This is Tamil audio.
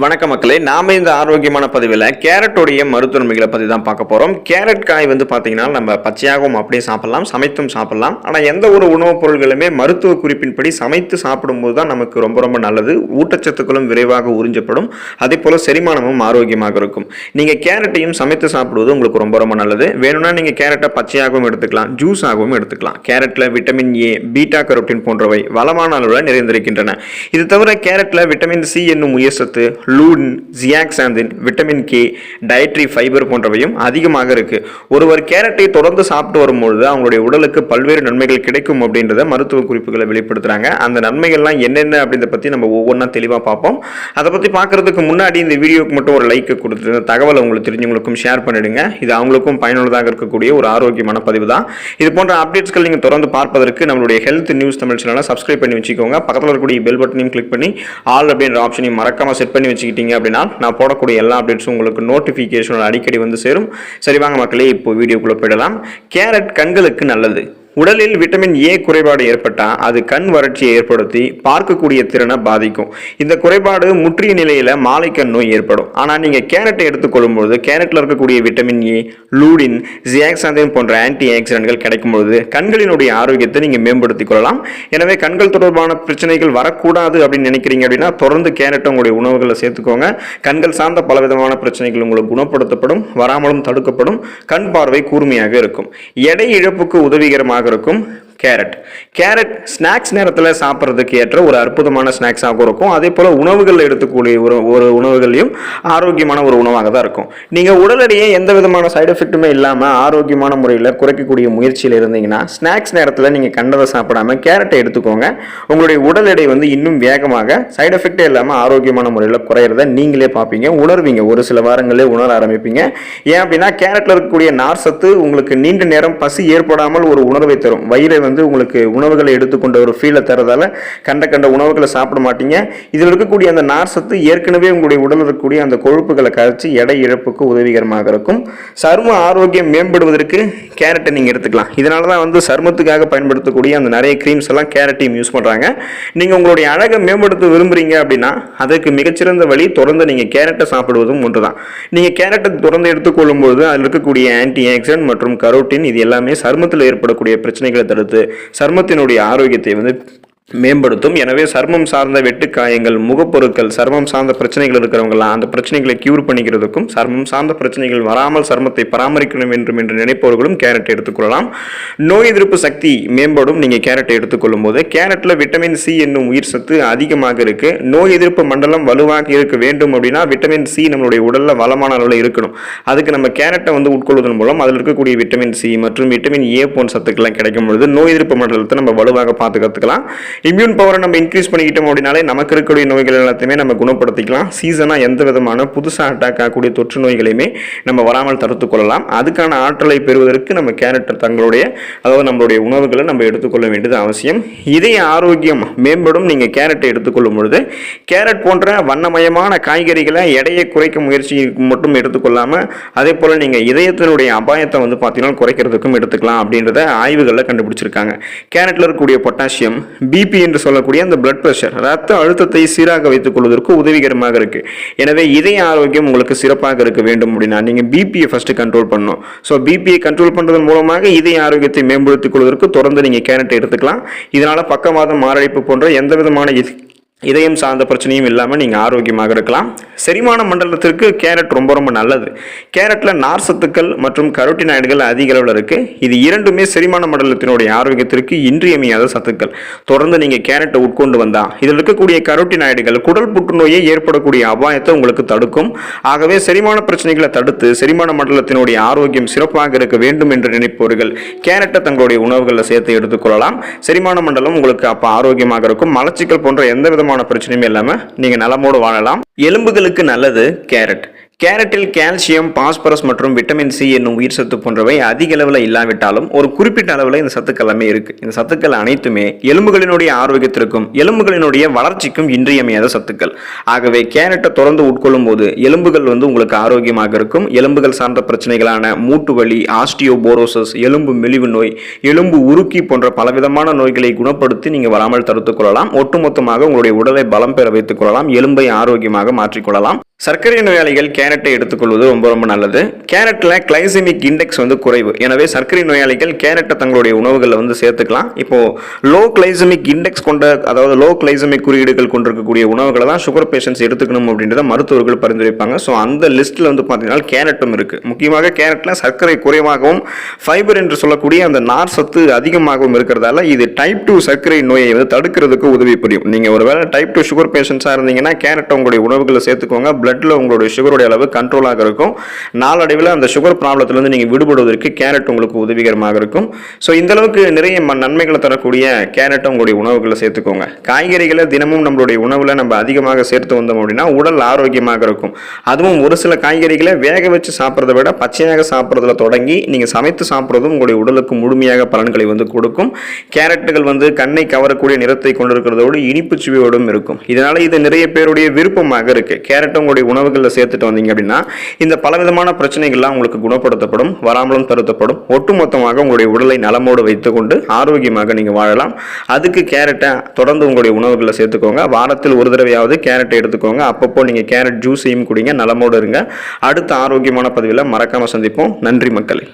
வணக்க மக்களே நாம இந்த ஆரோக்கியமான பதிவில் கேரட்டுடைய மருத்துவன்மைகளை பற்றி தான் பார்க்க போகிறோம் கேரட் காய் வந்து பார்த்தீங்கன்னா நம்ம பச்சையாகவும் அப்படியே சாப்பிடலாம் சமைத்தும் சாப்பிடலாம். ஆனால் எந்த ஒரு உணவுப் பொருள்களுமே மருத்துவ குறிப்பின்படி சமைத்து சாப்பிடும்போது தான் நமக்கு ரொம்ப ரொம்ப நல்லது. ஊட்டச்சத்துக்களும் விரைவாக உறிஞ்சப்படும். அதே போல் செரிமானமும் ஆரோக்கியமாக இருக்கும். நீங்கள் கேரட்டையும் சமைத்து சாப்பிடுவது உங்களுக்கு ரொம்ப ரொம்ப நல்லது. வேணும்னா நீங்கள் கேரட்டை பச்சையாகவும் எடுத்துக்கலாம் ஜூஸாகவும் எடுத்துக்கலாம். கேரட்டில் விட்டமின் ஏ பீட்டா கரோட்டின் போன்றவை வளமான அளவில் நிறைந்திருக்கின்றன. இது தவிர கேரட்டில் விட்டமின் சி என்னும் உயர் சத்து lutein zeaxanthin vitamin K dietary fibre போன்றவையும் அதிகமாக இருக்குது ஒருவர் கேரட்டை தொடர்ந்து சாப்பிட்டு வரும்பொழுது அவங்களுடைய உடலுக்கு பல்வேறு நன்மைகள் கிடைக்கும் அப்படின்றத மருத்துவ குறிப்புகளை வெளிப்படுத்துகிறாங்க அந்த நன்மைகள்லாம் என்னென்ன அப்படின்றத பற்றி நம்ம ஒவ்வொன்றா தெளிவாக பார்ப்போம். அதை பற்றி பார்க்குறதுக்கு முன்னாடி இந்த வீடியோக்கு மட்டும் ஒரு லைக்கை கொடுத்து இந்த தகவலை உங்களுக்கு தெரிஞ்சவங்களுக்கும் ஷேர் பண்ணிடுங்க. இது அவங்களுக்கும் பயனுள்ளதாக இருக்கக்கூடிய ஒரு ஆரோக்கியமான பதிவு தான். இது போன்ற அப்டேட்ஸ்கள் நீங்கள் தொடர்ந்து பார்ப்பதற்கு நம்மளுடைய ஹெல்த் நியூஸ் தமிழ் சேனலை சப்ஸ்கிரைப் பண்ணி வச்சுக்கோங்க. பக்கத்தில் இருக்கக்கூடிய பெல் பட்டனையும் கிளிக் பண்ணி ஆல் அப்படின்ற ஆப்ஷனையும் மறக்காம செட் பண்ணி வச்சுக்கிட்டீங்க அப்படின்னா நான் போடக்கூடிய எல்லா அப்டேட்ஸும் உங்களுக்கு நோட்டிஃபிகேஷன் அடிக்கடி வந்து சேரும். சரி வாங்க மக்களே இப்போ வீடியோக்குள்ளே போயிடலாம். கேரட் கண்களுக்கு நல்லது. உடலில் விட்டமின் ஏ குறைபாடு ஏற்பட்டால் அது கண் வறட்சியை ஏற்படுத்தி பார்க்கக்கூடிய திறனை பாதிக்கும். இந்த குறைபாடு முற்றிய நிலையில் மாலைக்கண் நோய் ஏற்படும். ஆனால் நீங்கள் கேரட்டை எடுத்துக்கொள்ளும்போது கேரட்டில் இருக்கக்கூடிய விட்டமின் ஏ லூடின் ஜியாக்சாந்தின் போன்ற ஆன்டி ஆக்சிடென்ட்கள் கிடைக்கும்பொழுது கண்களினுடைய ஆரோக்கியத்தை நீங்கள் மேம்படுத்திக் கொள்ளலாம். எனவே கண்கள் தொடர்பான பிரச்சனைகள் வரக்கூடாது அப்படின்னு நினைக்கிறீங்க அப்படின்னா தொடர்ந்து கேரட்டை உங்களுடைய உணவுகளை சேர்த்துக்கோங்க. கண்கள் சார்ந்த பலவிதமான பிரச்சனைகள் உங்களுக்கு குணப்படுத்தப்படும் வராமலும் தடுக்கப்படும் கண் பார்வை கூர்மையாக இருக்கும். எடை இழப்புக்கு உதவிகரமாக இருக்கும் கேரட். கேரட் ஸ்நாக்ஸ் நேரத்தில் சாப்பிட்றதுக்கு ஏற்ற ஒரு அற்புதமான ஸ்நாக்ஸாகவும் இருக்கும். அதே போல் உணவுகளில் எடுத்துக்கூடிய ஒரு ஒரு உணவுகளையும் ஆரோக்கியமான ஒரு உணவாக தான் இருக்கும். நீங்கள் உடல் எடையை எந்த விதமான சைடு எஃபெக்ட்டுமே இல்லாமல் ஆரோக்கியமான முறையில் குறைக்கக்கூடிய முயற்சியில் இருந்தீங்கன்னா ஸ்நாக்ஸ் நேரத்தில் நீங்கள் கண்டதை சாப்பிடாம கேரட்டை எடுத்துக்கோங்க. உங்களுடைய உடல் எடை வந்து இன்னும் வேகமாக சைடு எஃபெக்டே இல்லாமல் ஆரோக்கியமான முறையில் குறையிறத நீங்களே பார்ப்பீங்க உணர்வீங்க. ஒரு சில வாரங்களே உணர ஆரம்பிப்பீங்க. ஏன் அப்படின்னா கேரட்டில் இருக்கக்கூடிய நார் சத்து உங்களுக்கு நீண்ட நேரம் பசி ஏற்படாமல் ஒரு உணர்வை தரும். வயிறை வந்து உங்களுக்கு உணவுகளை எடுத்துக்கொண்ட ஒரு ஃபீலை தரதால கண்ட கண்ட உணவுகளை சாப்பிட மாட்டீங்க. இதில் இருக்கக்கூடிய அந்த நார் சத்து ஏற்கனவே உங்களுடைய உடலில் இருக்கக்கூடிய அந்த கொழுப்புகளை கரைச்சி எடை இழப்புக்கு உதவிகரமாக இருக்கும். சரும ஆரோக்கியம் மேம்படுவதற்கு கேரட்டை நீங்கள் எடுத்துக்கலாம். இதனால தான் வந்து சருமத்துக்காக பயன்படுத்தக்கூடிய அந்த நிறைய க்ரீம்ஸ் எல்லாம் கேரட்டையும் யூஸ் பண்ணுறாங்க நீங்கள் உங்களுடைய அழகை மேம்படுத்த விரும்புகிறீங்க அப்படின்னா அதற்கு மிகச்சிறந்த வழி தொடர்ந்து நீங்கள் கேரட்டை சாப்பிடுவதும் ஒன்று தான் நீங்கள் கேரட்டை தொடர்ந்து எடுத்துக்கொள்ளும்போது அதில் இருக்கக்கூடிய ஆன்டி ஆக்சிடென்ட் மற்றும் கரோட்டின் இது எல்லாமே சருமத்தில் ஏற்படக்கூடிய பிரச்சனைகளை தடுத்து சருமத்தினுடைய ஆரோக்கியத்தை வந்து மேம்படுத்தும். எனவே சர்மம் சார்ந்த வெட்டுக்காயங்கள் முகப்பொருட்கள் சர்மம் சார்ந்த பிரச்சனைகள் இருக்கிறவங்களாம் அந்த பிரச்சனைகளை கியூர் பண்ணிக்கிறதுக்கும் சர்மம் சார்ந்த பிரச்சனைகள் வராமல் சர்மத்தை பராமரிக்க வேண்டும் என்று நினைப்பவர்களும் கேரட் எடுத்துக்கொள்ளலாம் நோய் எதிர்ப்பு சக்தி மேம்படும். நீங்கள் கேரட்டை எடுத்துக்கொள்ளும் போது கேரட்டில் விட்டமின் சி என்னும் உயிர் சத்து அதிகமாக இருக்குது நோய் எதிர்ப்பு மண்டலம் வலுவாக இருக்க வேண்டும் அப்படின்னா விட்டமின் சி நம்மளுடைய உடலில் வளமான அளவில் இருக்கணும். அதுக்கு நம்ம கேரட்டை வந்து உட்கொள்வதன் மூலம் அதில் இருக்கக்கூடிய விட்டமின் சி மற்றும் விட்டமின் ஏ போன்ற சத்துக்கள்லாம் கிடைக்கும் பொழுது நோய் எதிர்ப்பு மண்டலத்தை நம்ம வலுவாக பாதுகாத்துக்கலாம் இம்யூன் பவரை நம்ம இன்க்ரீஸ் பண்ணிக்கிட்டோம் அப்படின்னாலே நமக்கு இருக்கக்கூடிய நோய்கள் எல்லாத்தையுமே நம்ம குணப்படுத்திக்கலாம். சீசனாக எந்த விதமான புதுசாக அட்டாக் ஆகக்கூடிய தொற்று நோய்களையுமே நம்ம வராமல் தடுத்து கொள்ளலாம். அதுக்கான ஆற்றலை பெறுவதற்கு நம்ம கேரக்டர் தங்களுடைய அதாவது நம்மளுடைய உணவுகளை நம்ம எடுத்துக்கொள்ள வேண்டியது அவசியம். இதய ஆரோக்கியம் மேம்படும். நீங்கள் கேரட்டை எடுத்துக்கொள்ளும் பொழுது கேரட் போன்ற வண்ணமயமான காய்கறிகளை எடையை குறைக்க முயற்சி மட்டும் எடுத்துக்கொள்ளாமல் அதே போல் நீங்கள் இதயத்தினுடைய அபாயத்தை வந்து பார்த்தீங்கன்னா குறைக்கிறதுக்கும் எடுத்துக்கலாம் அப்படின்றத ஆய்வுகளில் கண்டுபிடிச்சிருக்காங்க. கேரட்டில் இருக்கக்கூடிய பொட்டாசியம் பிபி பிபி என்று சொல்லக்கூடிய அந்த பிளட் ப்ரெஷர் ரத்த அழுத்தத்தை சீராக வைத்துக் கொள்வதற்கு உதவிகரமாக இருக்குது எனவே இதய ஆரோக்கியம் உங்களுக்கு சிறப்பாக இருக்க வேண்டும் அப்படின்னா நீங்கள் பிபியை ஃபஸ்ட்டு கண்ட்ரோல் பண்ணணும். ஸோ பிபியை கண்ட்ரோல் பண்ணுறதன் மூலமாக இதய ஆரோக்கியத்தை மேம்படுத்திக் கொள்வதற்கு தொடர்ந்து நீங்கள் கேரட்டை எடுத்துக்கலாம். இதனால் பக்கவாதம் மாரடைப்பு போன்ற எந்த விதமான இதயம் சார்ந்த பிரச்சனையும் இல்லாமல் நீங்கள் ஆரோக்கியமாக இருக்கலாம். செரிமான மண்டலத்திற்கு கேரட் ரொம்ப ரொம்ப நல்லது. கேரட்டில் நார் சத்துக்கள் மற்றும் கரோட்டினாய்டுகள் அதிக அளவில் இருக்குது இது இரண்டுமே செரிமான மண்டலத்தினுடைய ஆரோக்கியத்திற்கு இன்றியமையாத சத்துக்கள். தொடர்ந்து நீங்கள் கேரட்டை உட்கொண்டு வந்தால் இதில் இருக்கக்கூடிய கரோட்டினாய்டுகள் குடல் புற்றுநோயை ஏற்படக்கூடிய அபாயத்தை உங்களுக்கு தடுக்கும். ஆகவே செரிமான பிரச்சனைகளை தடுத்து செரிமான மண்டலத்தினுடைய ஆரோக்கியம் சிறப்பாக இருக்க வேண்டும் என்று நினைப்பவர்கள் கேரட்டை தங்களுடைய உணவுகளில் சேர்த்து எடுத்துக்கொள்ளலாம் செரிமான மண்டலம் உங்களுக்கு அப்போ ஆரோக்கியமாக இருக்கும். மலச்சிக்கல் போன்ற எந்த விதமான பிரச்சனையுமே இல்லாமல் நீங்கள் நலமோடு வாழலாம். எலும்புகளுக்கு நல்லது கேரட். கேரட்டில் கால்சியம் பாஸ்பரஸ் மற்றும் விட்டமின் சி என்னும் உயிர் சத்து போன்றவை அதிக அளவில் இல்லாவிட்டாலும் ஒரு குறிப்பிட்ட அளவில் இந்த சத்துக்கள் எல்லாமே இருக்கு. இந்த சத்துக்கள் அனைத்துமே எலும்புகளினுடைய ஆரோக்கியத்திற்கும் எலும்புகளினுடைய வளர்ச்சிக்கும் இன்றியமையாத சத்துக்கள். ஆகவே கேரட்டை தொடர்ந்து உட்கொள்ளும் போது எலும்புகள் வந்து உங்களுக்கு ஆரோக்கியமாக இருக்கும். எலும்புகள் சார்ந்த பிரச்சனைகளான மூட்டு வலி ஆஸ்டியோபோரோசஸ் எலும்பு மெலிவு நோய் எலும்பு உருக்கி போன்ற பலவிதமான நோய்களை குணப்படுத்தி நீங்கள் வராமல் தடுத்துக் கொள்ளலாம். ஒட்டுமொத்தமாக உங்களுடைய உடலை பலம் பெற வைத்துக் கொள்ளலாம். எலும்பை ஆரோக்கியமாக மாற்றிக்கொள்ளலாம் சர்க்கரை நோயாளிகள் கேரட்டை எடுத்துக்கொள்வது ரொம்ப ரொம்ப நல்லது. கேரட்டில் கிளைசிமிக் இண்டெக்ஸ் வந்து குறைவு. எனவே சர்க்கரை நோயாளிகள் கேரட்டை தங்களுடைய உணவுகளில் வந்து சேர்த்துக்கலாம். இப்போது லோ கிளைசமிக் இண்டெக்ஸ் கொண்ட அதாவது லோ கிளைசமிக் குறியீடுகள் கொண்டிருக்கக்கூடிய உணவுகளை தான் சுகர் பேஷண்ட்ஸ் எடுத்துக்கணும் அப்படின்றத மருத்துவர்கள் பரிந்துரைப்பாங்க. ஸோ அந்த லிஸ்ட்டில் வந்து பார்த்தீங்கன்னா கேரட்டும் இருக்குது முக்கியமாக கேரட்டில் சர்க்கரை குறைவாகவும் ஃபைபர் என்று சொல்லக்கூடிய அந்த நார் சத்து அதிகமாகவும் இருக்கிறதால இது டைப் டூ சர்க்கரை நோயை வந்து தடுக்கிறதுக்கு உதவி புரியும். நீங்கள் ஒருவேளை டைப் டூ சுகர் பேஷண்ட்ஸாக இருந்தீங்கன்னா கேரட்டை உங்களுடைய உணவுகளை சேர்த்துக்கோங்க. பிளட்டில் உங்களுடைய சுகருடைய அளவு கண்ட்ரோலாக இருக்கும். நாளடைவில் அந்த சுகர் ப்ராப்ளத்திலிருந்து நீங்கள் விடுபடுவதற்கு கேரட் உங்களுக்கு உதவிகரமாக இருக்கும். ஸோ இந்த அளவுக்கு நிறைய நன்மைகளை தரக்கூடிய கேரட்டை உங்களுடைய உணவுகளை சேர்த்துக்கோங்க. காய்கறிகளை தினமும் நம்மளுடைய உணவில் நம்ம அதிகமாக சேர்த்து வந்தோம் அப்படின்னா உடல் ஆரோக்கியமாக இருக்கும். அதுவும் ஒரு சில காய்கறிகளை வேக வச்சு சாப்பிட்றத விட பச்சையாக சாப்பிட்றதுல தொடங்கி நீங்கள் சமைத்து சாப்பிட்றதும் உங்களுடைய உடலுக்கு முழுமையாக பலன்களை வந்து கொடுக்கும். கேரட்டுகள் வந்து கண்ணை கவரக்கூடிய நிறத்தை கொண்டிருக்கிறதோடு இனிப்பு சுவையோடும் இருக்கும். இதனால இது நிறைய பேருடைய விருப்பமாக இருக்கு. கேரட் உங்களுடைய உணவுகளில் சேர்த்துட்டு வந்தீங்க அப்படின்னா இந்த பலவிதமான பிரச்சனைகள்லாம் உங்களுக்கு குணப்படுத்தப்படும் வராமலும் தருத்தப்படும் ஒட்டுமொத்தமாக உங்களுடைய உடலை நலமோடு வைத்துக்கொண்டு ஆரோக்கியமாக நீங்கள் வாழலாம். அதுக்கு கேரட்டை தொடர்ந்து உங்களுடைய உணவுகளில் சேர்த்துக்கோங்க. வாரத்தில் ஒரு தடவையாவது கேரட்டை எடுத்துக்கோங்க. அப்பப்போ நீங்கள் கேரட் ஜூஸையும் குடிங்க நலமோடு இருங்க. அடுத்த ஆரோக்கியமான பதிவில் மறக்காமல் சந்திப்போம். நன்றி மக்களே.